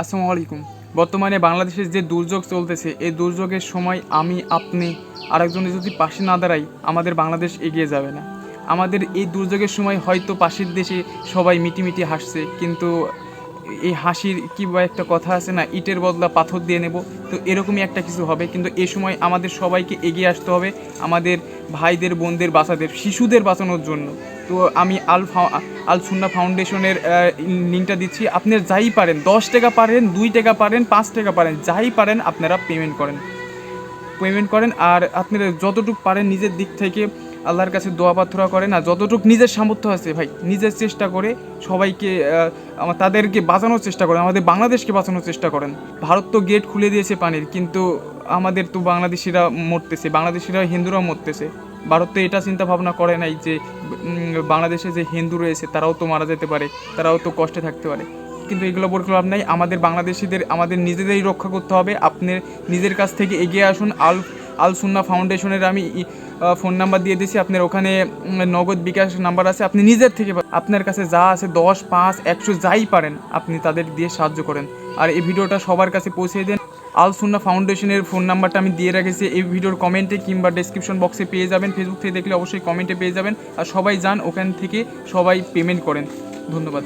আসসালামু আলাইকুম। বর্তমানে বাংলাদেশের যে দুর্যোগ চলতেছে, এই দুর্যোগের সময় আমি, আপনি, আরেকজনের যদি পাশে না দাঁড়াই, আমাদের বাংলাদেশ এগিয়ে যাবে না। আমাদের এই দুর্যোগের সময় হয়তো পাশের দেশে সবাই মিটিমিটি হাসছে, কিন্তু এই হাসির কি বা একটা কথা আছে না, ইটের বদলা পাথর দিয়ে নেব, তো এরকমই একটা কিছু হবে। কিন্তু এ সময় আমাদের সবাইকে এগিয়ে আসতে হবে আমাদের ভাইদের, বোনদের, বাচ্চাদের, শিশুদের বাঁচানোর জন্য। তো আমি আল আল সুন্না ফাউন্ডেশনের লিঙ্কটা দিচ্ছি। আপনার যাই পারেন, দশ টাকা পারেন, দুই টাকা পারেন, পাঁচ টাকা পারেন, যাই পারেন, আপনারা পেমেন্ট করেন। পেমেন্ট করেন আর আপনারা যতটুকু পারেন নিজের দিক থেকে আল্লাহর কাছে দোয়া প্রার্থনা করেন। আর যতটুকু নিজের সামর্থ্য আছে ভাই, নিজের চেষ্টা করে সবাইকে তাদেরকে বাঁচানোর চেষ্টা করেন, আমাদের বাংলাদেশকে বাঁচানোর চেষ্টা করেন। ভারত তো গেট খুলে দিয়েছে পানির, কিন্তু আমাদের তো বাংলাদেশিরা মরতেছে, বাংলাদেশিরা, হিন্দুরাও মরতেছে। ভারত তো এটা চিন্তা ভাবনা করে নাই যে বাংলাদেশে যে হিন্দু রয়েছে, তারাও তো মারা যেতে পারে, তারাও তো কষ্টে থাকতে পারে। কিন্তু এগুলো বলে লাভ নাই, আমাদের বাংলাদেশিদের, আমাদের নিজেদেরই রক্ষা করতে হবে, আপনি নিজের কাছ থেকে এগিয়ে আসুন, আল আল সুন্না ফাউন্ডেশনের আমি ফোন নাম্বার দিয়ে দিয়েছি আপনার ওখানে নগদ বিকাশ নাম্বার আছে, আপনি নিজের থেকে আপনার কাছে যা আছে, দশ, পাঁচ, একশো যাই পারেন, আপনি তাদের দিয়ে সাহায্য করেন। আর এই ভিডিওটা সবার কাছে পৌঁছে দেন। আল সুন্না ফাউন্ডেশনের ফোন নাম্বারটা আমি দিয়ে রেখেছি। এই ভিডিওর কমেন্টে কিংবা ডেসক্রিপশন বক্সে পেয়ে যাবেন। ফেসবুক থেকে দেখলে অবশ্যই কমেন্টে পেয়ে যাবেন। আর সবাই যান, ওখান থেকে সবাই পেমেন্ট করেন। ধন্যবাদ।